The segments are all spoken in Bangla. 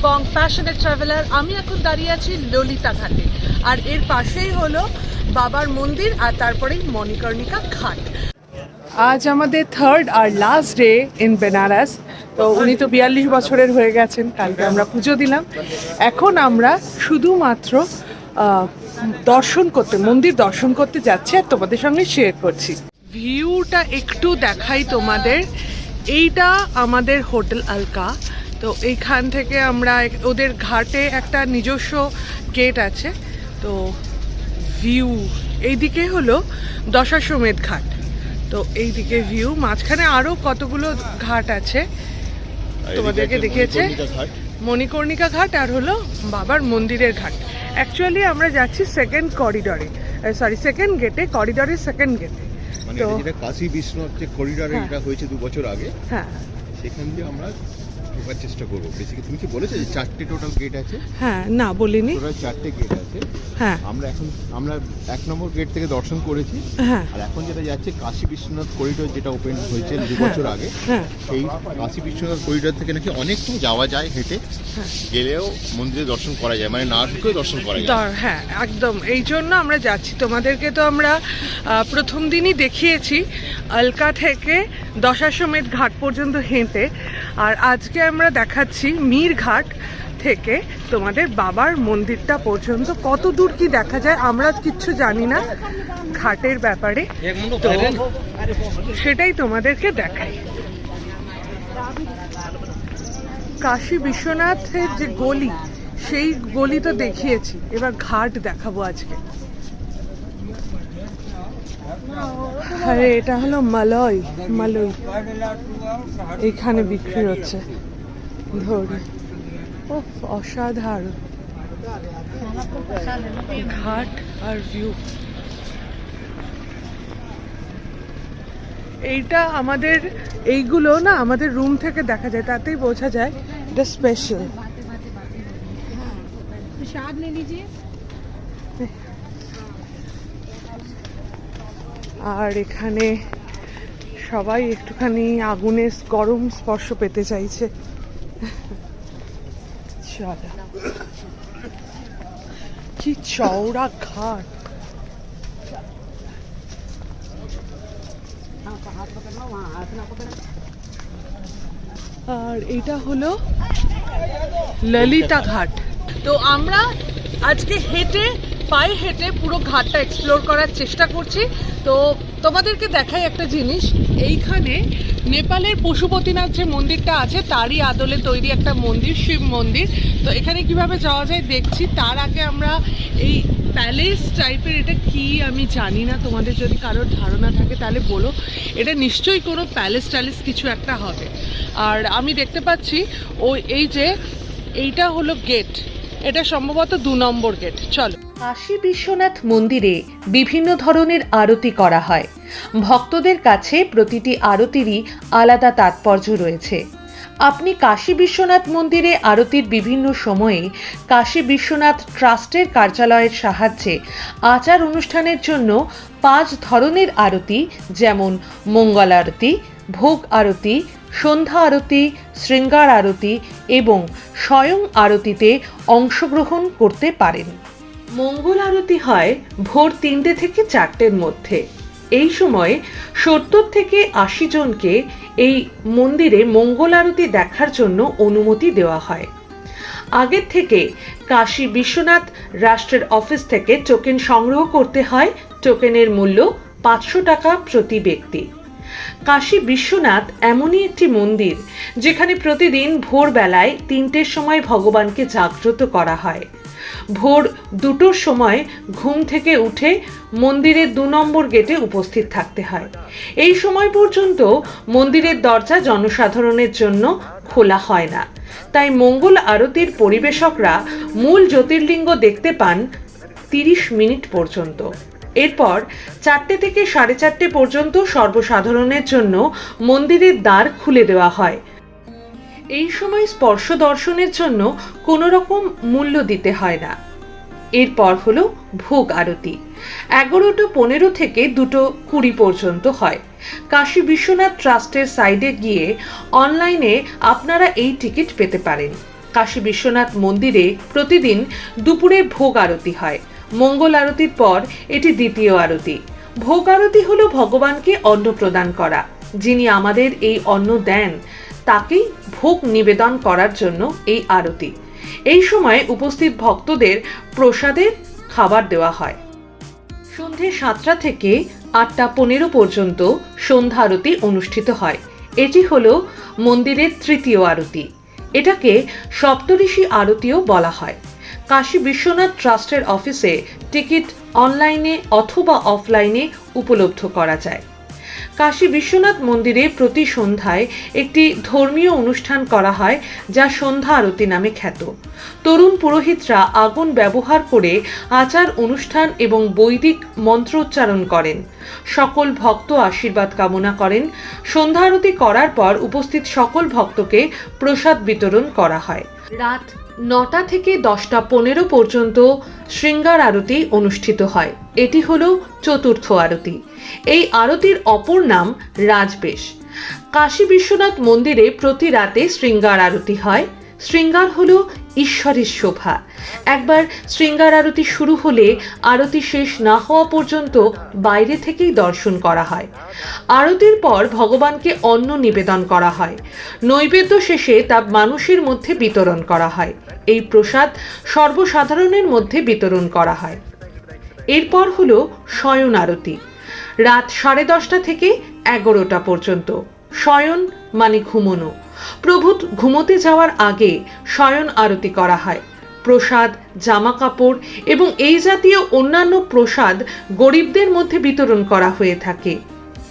শুভং প্যাশনেট ট্রাভেলার, আমি এখন দাঁড়িয়ে আছি ললিতা ঘাটে। আর এর পাশেই হলো বাবার মন্দির আর তারপরেই মণিকর্ণিকা ঘাট। আজ আমাদের থার্ড আর লাস্ট ডে ইন বেনারস তো উনি তো বিয়াল্লিশ বছরের হয়ে গেছেন, কালকে আমরা পুজো দিলাম। এখন আমরা শুধুমাত্র দর্শন করতে, মন্দির দর্শন করতে যাচ্ছি আর তোমাদের সঙ্গে শেয়ার করছি। ভিউটা একটু দেখাই তোমাদের। এইটা আমাদের হোটেল আলকা। তো এইখান থেকে আমরা ওদের ঘাটে একটা নিজস্ব গেট আছে। তো ভিউ এইদিকে হলো দশাশ্বমেধ ঘাট। তো এইদিকে ভিউ মাঝখানে আরও কতগুলো ঘাট আছে? তোমাদেরকে দেখিয়েছে। মণিকর্ণিকা ঘাট। আর হলো বাবার মন্দিরের ঘাট। অ্যাকচুয়ালি আমরা যাচ্ছি সেকেন্ড করিডরে সরি সেকেন্ড গেটে করিডরের সেকেন্ড গেটে মানে যেটা কাশী বিশ্বনাথ যে করিডোরে হ্যাঁ। এটা হয়েছে দু বছর আগে হ্যাঁ। সেখান দিয়ে আমরা ঢোকার চেষ্টা করব। বেসিক্যালি তুমি কি বলেছ যে চারটে টোটাল গেট আছে? হ্যাঁ না বলিনি। টোটাল চারটে গেট আছে। হ্যাঁ। আমরা এখন আমরা এক নম্বর গেট থেকে দর্শন করেছি। হ্যাঁ। আর এখন যেটা যাচ্ছে কাশী বিশ্বনাথ করিডোর যেটা ওপেন হয়েছে দু বছর আগে হ্যাঁ। সেই কাশী বিশ্বনাথ করিডোর থেকে নাকি অনেকটা যাওয়া যায় হেঁটে। হ্যাঁ। গেলেও মন্দিরে দর্শন করা যায় মানে না ঢুকেও দর্শন করা যায়। হ্যাঁ একদম। এই জন্য আমরা যাচ্ছি। তোমাদেরকে তো আমরা প্রথম দিনই দেখিয়েছি। আলকা থেকে দশাশ্বমেধ ঘাট পর্যন্ত হেঁটে, আর আজকে আমরা দেখাচ্ছি মীর ঘাট থেকে তোমাদের বাবার মন্দিরটা পর্যন্ত। কত দূর কি দেখা যায় আমরা কিচ্ছু জানি না ঘাটের ব্যাপারে। সেটাই তোমাদেরকে দেখাই। কাশী বিশ্বনাথের যে গলি, সেই গলি তো দেখিয়েছি। এবার ঘাট দেখাবো আজকে। আর এটা হলো মালয় মালয়। এখানে বিক্রি হচ্ছে। ধরে। ও অসাধারণ। ঘাট আর ভিউ এইটা আমাদের এইগুলো না আমাদের রুম থেকে দেখা যায় তাতেই বোঝা যায় এটা স্পেশাল স্বাদ নিয়ে আর এখানে সবাই একটুখানি আগুনের গরম স্পর্শ পেতে চাইছে। কি চওড়া ঘাট। আর এটা হলো ললিতা ঘাট। তো আমরা আজকে হেঁটে পায়ে হেঁটে পুরো ঘাটটা এক্সপ্লোর করার চেষ্টা করছি। তো তোমাদেরকে দেখাই একটা জিনিস। এইখানে নেপালের পশুপতিনাথ যে মন্দিরটা আছে, তারই আদলে তৈরি একটা মন্দির, শিব মন্দির। তো এখানে কীভাবে যাওয়া যায় দেখছি। তার আগে আমরা এই প্যালেস টাইপের এটা কি আমি জানি না। তোমাদের যদি কারোর ধারণা থাকে তাহলে বলো। এটা নিশ্চয়ই কোনো প্যালেস ট্যালেস কিছু একটা হবে। আর আমি দেখতে পাচ্ছি ও এই যে এইটা হলো গেট এটা সম্ভবত দু নম্বর গেট, চলো। কাশী বিশ্বনাথ মন্দিরে বিভিন্ন ধরনের আরতি করা হয়। ভক্তদের কাছে প্রতিটি আরতিরই আলাদা তাৎপর্য রয়েছে। আপনি কাশী বিশ্বনাথ মন্দিরে আরতির বিভিন্ন সময়ে কাশী বিশ্বনাথ ট্রাস্টের কার্যালয়ের সাহায্যে আচার অনুষ্ঠানের জন্য পাঁচ ধরনের আরতি, যেমন মঙ্গল আরতি ভোগ আরতি সন্ধ্যা আরতি, শৃঙ্গার আরতি এবং স্বয়ং আরতিতে অংশগ্রহণ করতে পারেন। মঙ্গল আরতি হয় ভোর তিনটে থেকে চারটের মধ্যে। এই সময় সত্তর থেকে আশি জনকে এই মন্দিরে মঙ্গল আরতি দেখার জন্য অনুমতি দেওয়া হয়। আগের থেকে কাশী বিশ্বনাথ রাষ্ট্রের অফিস থেকে টোকেন সংগ্রহ করতে হয়। টোকেনের মূল্য পাঁচশো টাকা প্রতি ব্যক্তি। কাশী বিশ্বনাথ এমনই একটি মন্দির, যেখানে প্রতিদিন ভোরবেলায় তিনটের সময় ভগবানকে জাগ্রত করা হয়। ভোর দুটোর সময় ঘুম থেকে উঠে মন্দিরের দু নম্বর গেটে উপস্থিত থাকতে হয়। এই সময় পর্যন্ত মন্দিরের দরজা জনসাধারণের জন্য খোলা হয় না। তাই মঙ্গল আরতির পরিবেশকরা মূল জ্যোতির্লিঙ্গ দেখতে পান তিরিশ মিনিট পর্যন্ত। এরপর চারটে থেকে সাড়ে চারটে পর্যন্ত সর্বসাধারণের জন্য মন্দিরের দ্বার খুলে দেওয়া হয়। এই সময় স্পর্শ দর্শনের জন্য কোনো রকম মূল্য দিতে হয় না। এরপর হলো ভোগ আরতি। এগারোটা পনেরো থেকে দুটো কুড়ি পর্যন্ত হয়। কাশী বিশ্বনাথ ট্রাস্টের সাইডে গিয়ে অনলাইনে আপনারা এই টিকিট পেতে পারেন। কাশী বিশ্বনাথ মন্দিরে প্রতিদিন দুপুরে ভোগ আরতি হয়। মঙ্গল আরতির পর এটি দ্বিতীয় আরতি। ভোগ আরতি হলো ভগবানকে অন্ন প্রদান করা। যিনি আমাদের এই অন্ন দেন, তাকেই ভোগ নিবেদন করার জন্য এই আরতি। এই সময় উপস্থিত ভক্তদের প্রসাদের খাবার দেওয়া হয়। সন্ধে সাতটা থেকে আটটা পনেরো পর্যন্ত সন্ধ্যা আরতি অনুষ্ঠিত হয়। এটি হল মন্দিরের তৃতীয় আরতি। এটাকে সপ্তঋষি আরতিও বলা হয়। কাশী বিশ্বনাথ ট্রাস্টের অফিসে টিকিট অনলাইনে অথবা অফলাইনে উপলব্ধ করা যায়। কাশী বিশ্বনাথ মন্দিরে প্রতি সন্ধ্যায় একটি ধর্মীয় অনুষ্ঠান করা হয়, যা সন্ধ্যা আরতি নামে খ্যাত। তরুণ পুরোহিতরা আগুন ব্যবহার করে আচার অনুষ্ঠান এবং বৈদিক মন্ত্রোচ্চারণ করেন। সকল ভক্ত আশীর্বাদ কামনা করেন। সন্ধ্যা আরতি করার পর উপস্থিত সকল ভক্তকে প্রসাদ বিতরণ করা হয়। রাত নটা থেকে দশটা পনেরো পর্যন্ত শৃঙ্গার আরতি অনুষ্ঠিত হয়। এটি হল চতুর্থ আরতি। এই আরতির অপর নাম রাজবেশ। কাশী বিশ্বনাথ মন্দিরে প্রতি রাতে শৃঙ্গার আরতি হয়। শৃঙ্গার হল ঈশ্বরের শোভা। একবার শৃঙ্গার আরতি শুরু হলে আরতি শেষ না হওয়া পর্যন্ত বাইরে থেকেই দর্শন করা হয়। আরতির পর ভগবানকে অন্ন নিবেদন করা হয়। নৈবেদ্য শেষে তা মানুষের মধ্যে বিতরণ করা হয়। এই প্রসাদ সর্বসাধারণের মধ্যে বিতরণ করা হয়। এরপর হলো শয়ন আরতি। রাত সাড়ে দশটা থেকে এগারোটা পর্যন্ত। শয়ন মানে ঘুমোনো। প্রভু ঘুমোতে যাওয়ার আগে শয়ন আরতি করা হয়। প্রসাদ জামা কাপড় এবং এই জাতীয় অন্যান্য প্রসাদ গরিবদের মধ্যে বিতরণ করা হয়ে থাকে।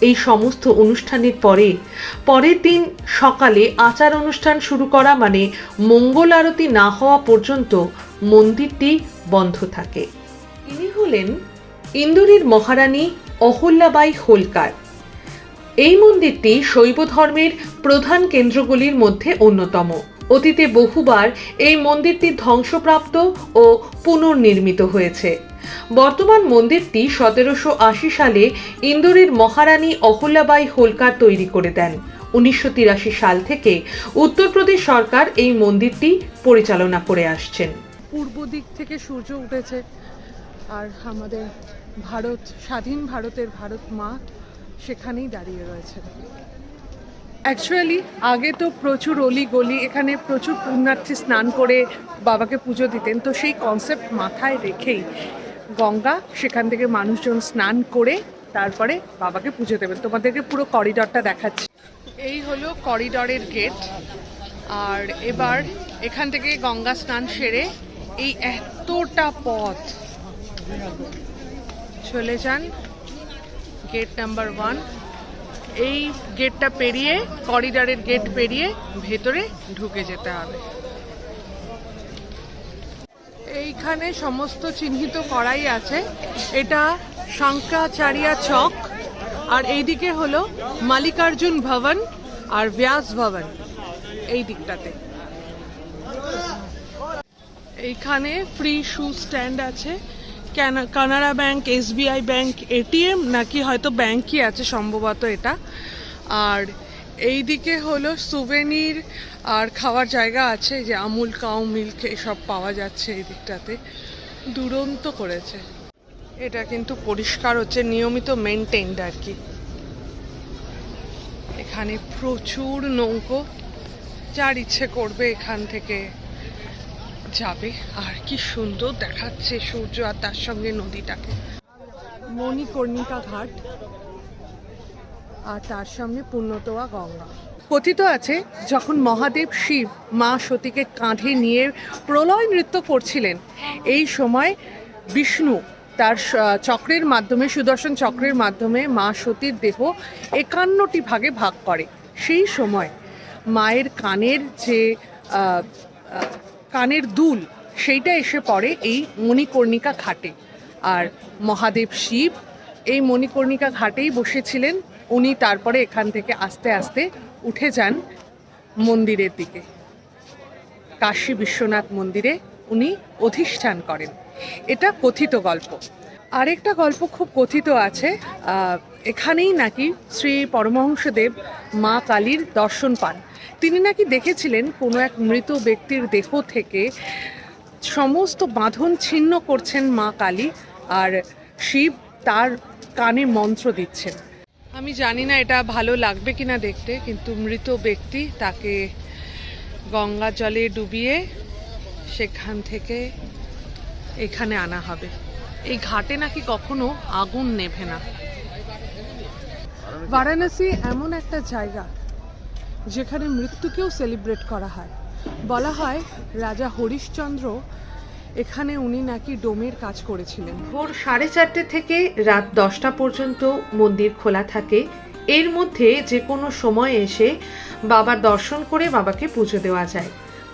এই সমস্ত অনুষ্ঠানের পরে, পরের দিন সকালে আচার অনুষ্ঠান শুরু করা মানে মঙ্গল আরতি না হওয়া পর্যন্ত মন্দিরটি বন্ধ থাকে। ইনি হলেন ইন্দোরের মহারানী অহল্যাবাই হোলকার। এই মন্দিরটি শৈব ধর্মের প্রধান কেন্দ্রগুলির মধ্যে অন্যতম। অতীতে বহুবার এই মন্দিরটি ধ্বংসপ্রাপ্ত ও পুনর্নির্মিত হয়েছে। বর্তমান মন্দিরটি সতেরোশো আশি সালে ইন্দোরের মহারানী অহল্যাবাই হোলকার তৈরি করে দেন। উনিশশো তিরাশি সাল থেকে উত্তরপ্রদেশ সরকার এই মন্দিরটি পরিচালনা করে আসছেন। পূর্ব দিক থেকে সূর্য উঠেছে। আর আমাদের ভারত, স্বাধীন ভারতের ভারত মা সেখানেই দাঁড়িয়ে রয়েছে অ্যাকচুয়ালি আগে তো প্রচুর অলি গলি, এখানে প্রচুর পুণ্যার্থী স্নান করে বাবাকে পুজো দিতেন, তো সেই কনসেপ্ট মাথায় রেখেই গঙ্গা, সেখান থেকে মানুষজন স্নান করে তারপরে বাবাকে পুজো দেবেন। তোমাদেরকে পুরো করিডরটা দেখাচ্ছি। এই হলো করিডরের গেট, আর এবার এখান থেকে গঙ্গা স্নান সেরে এই এতটা পথ। চলে যান গেট নাম্বার ওয়ান এই গেটটা পেরিয়ে করিডারের গেট পেরিয়ে ভেতরে ঢুকে যেতে হবে। এইখানে সমস্ত চিহ্নিত করাই আছে। এটা শঙ্করাচার্য চক, আর এইদিকে হলো মালিকার্জুন ভবন আর ব্যাস ভবন এই দিকটাতে। এইখানে ফ্রি শু স্ট্যান্ড আছে। Canara bank SBI bank ATM নাকি হয়তো ব্যাংকই আছে সম্ভবত এটা। আর এইদিকে হলো সুভেনির আর খাওয়ার জায়গা আছে যে আমুল, কাউ মিল্ক এসব পাওয়া যাচ্ছে এই দিকটাতে। দুরন্ত করেছে। এটা কিন্তু পরিষ্কার হচ্ছে, নিয়মিত মেনটেন্ড আর কি। এখানে প্রচুর নৌকো, যার ইচ্ছে করবে এখান থেকে যাবে। আর কি সুন্দর দেখাচ্ছে সূর্য আর তার সঙ্গে নদীটাকে। মণিকর্ণিকা ঘাট আর তার সামনে পূর্ণতোয়া গঙ্গা। কথিত আছে যখন মহাদেব শিব মা সতীকে কাঁধে নিয়ে প্রলয় নৃত্য করছিলেন এই সময় বিষ্ণু তার চক্রের মাধ্যমে সুদর্শন চক্রের মাধ্যমে মা সতীর দেহ একান্নটি ভাগে ভাগ করে। সেই সময় মায়ের কানের যে কানের দুল, সেইটা এসে পড়ে এই মণিকর্ণিকা ঘাটে। আর মহাদেব শিব এই মণিকর্ণিকা ঘাটেই বসেছিলেন। উনি তারপরে এখান থেকে আস্তে আস্তে উঠে যান মন্দিরের দিকে। কাশী বিশ্বনাথ মন্দিরে উনি অধিষ্ঠান করেন। এটা কথিত গল্প। আরেকটা গল্প খুব কথিত আছে। এখানেই নাকি শ্রী পরমহংসদেব মা কালীর দর্শন পান। তিনি নাকি দেখেছিলেন কোনো এক মৃত ব্যক্তির দেহ থেকে সমস্ত বাঁধন ছিন্ন করছেন মা কালী আর শিব তার কানে মন্ত্র দিচ্ছেন। আমি জানি না এটা ভালো লাগবে কিনা দেখতে কিন্তু মৃত ব্যক্তি তাকে গঙ্গা জলে ডুবিয়ে সেখান থেকে এখানে আনা হবে। এই ঘাটে নাকি কখনো আগুন নেভে না। বারাণসী এমন একটা জায়গা যেখানে মৃত্যুকেও সেলিব্রেট করা হয়। বলা হয়, রাজা হরিশ্চন্দ্র এখানে উনি নাকি ডোমের কাজ করেছিলেন। ভোর সাড়ে চারটে থেকে রাত দশটা পর্যন্ত মন্দির খোলা থাকে। এর মধ্যে যে কোনো সময় এসে বাবার দর্শন করে বাবাকে পুজো দেওয়া যায়।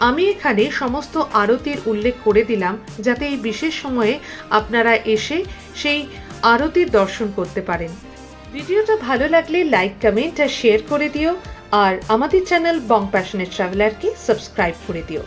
আমি এখানে সমস্ত আরতির উল্লেখ করে দিলাম, যাতে এই বিশেষ সময়ে আপনারা এসে সেই আরতির দর্শন করতে পারেন। ভিডিওটা ভালো লাগলে লাইক, কমেন্ট আর শেয়ার করে দিও। আর আমাদের চ্যানেল বং প্যাশনের ট্রাভেলারকে সাবস্ক্রাইব করে দিও।